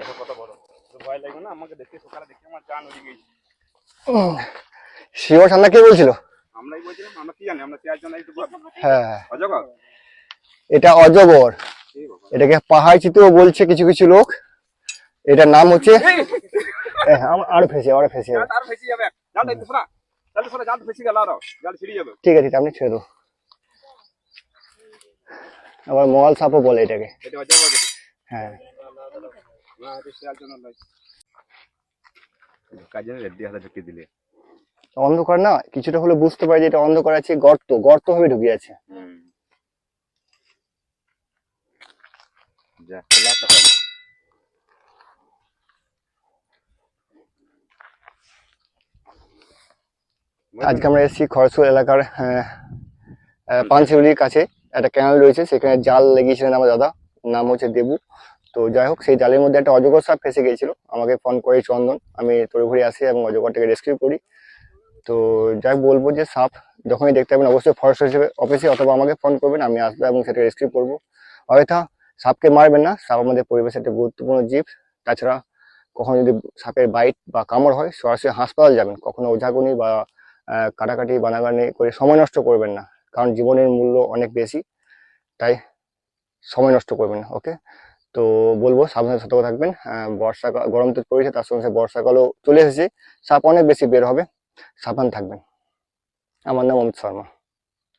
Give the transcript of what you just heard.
দেখো কত ভয় লাগবে না? আমাকে দেখে সকালে দেখে আমার জান উড়ে গেছে শিব ঠান্ডা কে বলছিল? আমরাই বলছিলাম আমরা কি জানি? আমরা চারজন একটু হ্যাঁ। অজগর? এটা অজগর। এটাকে পাহাড় চিতেও বলছে কিছু কিছু লোক। এটার নাম হচ্ছে আরও ফেসে আরও ফেসে। আর ফেসে যাবে। একটু ফেসে গেল আরও। জাল ছিড়ে যাবে। ঠিক আছে আপনি ছেড়ে দাও আবার মল সাপও বলে এটাকে। এটা অজগর হ্যাঁ না এটা শিয়াল জন্য নয় কাজে রেডি হাতে ঢুকিয়ে দিলে। অন্ধকার না কিছুটা হলে বুঝতে পারি যে এটা অন্ধকার আছে গর্ত গর্ত ভাবে ঢুকে আছে। আজকে আমরা এসেছি খরসুর এলাকার আহ, পানশিউলির কাছে একটা ক্যানেল রয়েছে সেখানে জাল লেগিয়েছিলেন আমার দাদা নাম হচ্ছে দেবু। তো যাই হোক সেই জালের মধ্যে একটা অজগর সাপ ফেসে গিয়েছিল। আমাকে ফোন করে চন্দন। আমি তোর ঘুরে আসি এবং অজগরটাকে রেস্কিউ করি। তো যাই বলব যে সাপ যখনই দেখতে পাবেন, অবশ্যই ফরেস্ট হিসেবে অফিসে অথবা আমাকে ফোন করবেন, আমি আসব এবং সেটা রেস্কিউ করব। হয়তো সাপকে মারবেন না। সাপ আমাদের পরিবেশের একটা গুরুত্বপূর্ণ জীব। তাছাড়া কখনো যদি সাপের বাইট বা কামড় হয়, সরাসরি হাসপাতাল যাবেন। কখনো ওঝাগুনি বা কাটাকাটি, বানাগানি করে সময় নষ্ট করবেন না। কারণ জীবনের মূল্য অনেক বেশি। তাই সময় নষ্ট করবেন না ওকে তো বলব সাবধানে সতর্ক থাকবেন। বর্ষাকাল গরম তো পড়েছে, তার সঙ্গে বর্ষাকালও চলে এসেছে। সাপ অনেক বেশি বের হবে, সাবধান থাকবেন। আমার নাম অমিত শর্মা।